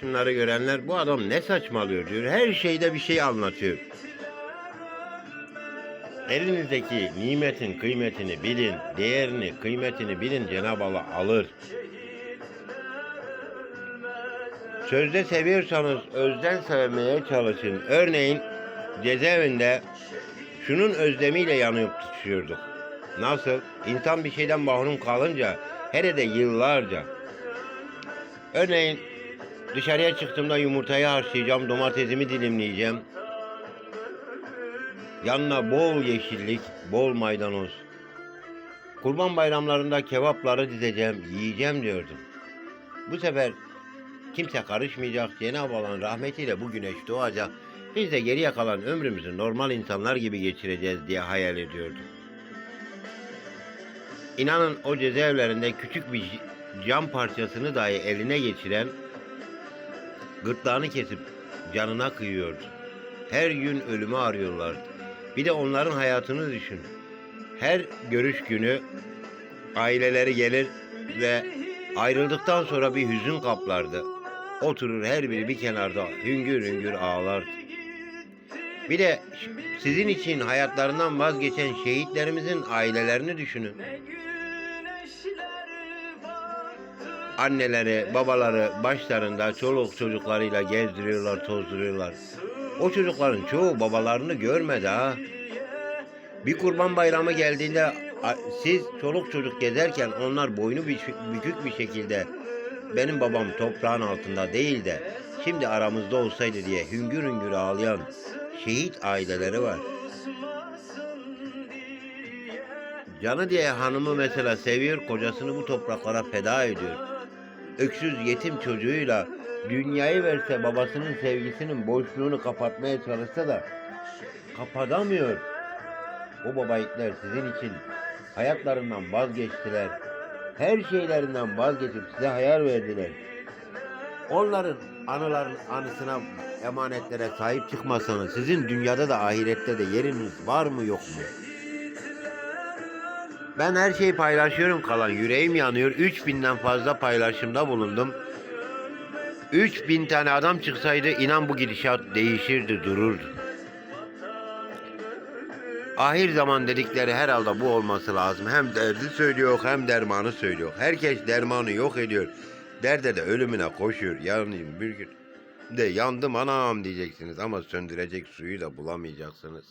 şunları görenler bu adam ne saçmalıyor diyor. Her şeyde bir şey anlatıyor. Elinizdeki nimetin kıymetini bilin, değerini, kıymetini bilin Cenab-ı Allah alır. Sözde seviyorsanız özden sevmeye çalışın. Örneğin cezaevinde şunun özlemiyle yanıp tutuşuyorduk. Nasıl? İnsan bir şeyden mahrum kalınca hele de yıllarca. Örneğin dışarıya çıktığımda yumurtayı haşlayacağım, domatesimi dilimleyeceğim. Yanına bol yeşillik, bol maydanoz. Kurban bayramlarında kebapları dizeceğim, yiyeceğim diyordum. Bu sefer kimse karışmayacak, Cenab-ı Allah'ın rahmetiyle bu güneş doğacak. Biz de geriye kalan ömrümüzü normal insanlar gibi geçireceğiz diye hayal ediyordum. İnanın o cezaevlerinde küçük bir cam parçasını dahi eline geçiren gırtlağını kesip canına kıyıyordu. Her gün ölümü arıyorlardı. Bir de onların hayatını düşün. Her görüş günü aileleri gelir ve ayrıldıktan sonra bir hüzün kaplardı. Oturur her biri bir kenarda hüngür hüngür ağlardı. Bir de sizin için hayatlarından vazgeçen şehitlerimizin ailelerini düşünün. Anneleri, babaları başlarında çoluk çocuklarıyla gezdiriyorlar, tozduruyorlar. O çocukların çoğu babalarını görmedi ha. Bir kurban bayramı geldiğinde siz çoluk çocuk gezerken onlar boynu bükük bir şekilde benim babam toprağın altında değil de şimdi aramızda olsaydı diye hüngür hüngür ağlayan şehit aileleri var. Canı diye hanımı mesela seviyor, kocasını bu topraklara feda ediyor. Öksüz yetim çocuğuyla dünyayı verse babasının sevgisinin boşluğunu kapatmaya çalışsa da kapatamıyor. O babayitler sizin için hayatlarından vazgeçtiler. Her şeylerinden vazgeçip size hayal verdiler. Onların anıların anısına emanetlere sahip çıkmasanız sizin dünyada da ahirette de yeriniz var mı yok mu? Ben her şeyi paylaşıyorum kalan yüreğim yanıyor. 3000'den fazla paylaşımda bulundum. 3000 tane adam çıksaydı inan bu gidişat değişirdi, dururdu. Ahir zaman dedikleri herhalde bu olması lazım. Hem derdi söylüyor hem dermanı söylüyor. Herkes dermanı yok ediyor. Derde de ölümüne koşuyor. Yarın bir gün de yandım anam diyeceksiniz ama söndürecek suyu da bulamayacaksınız.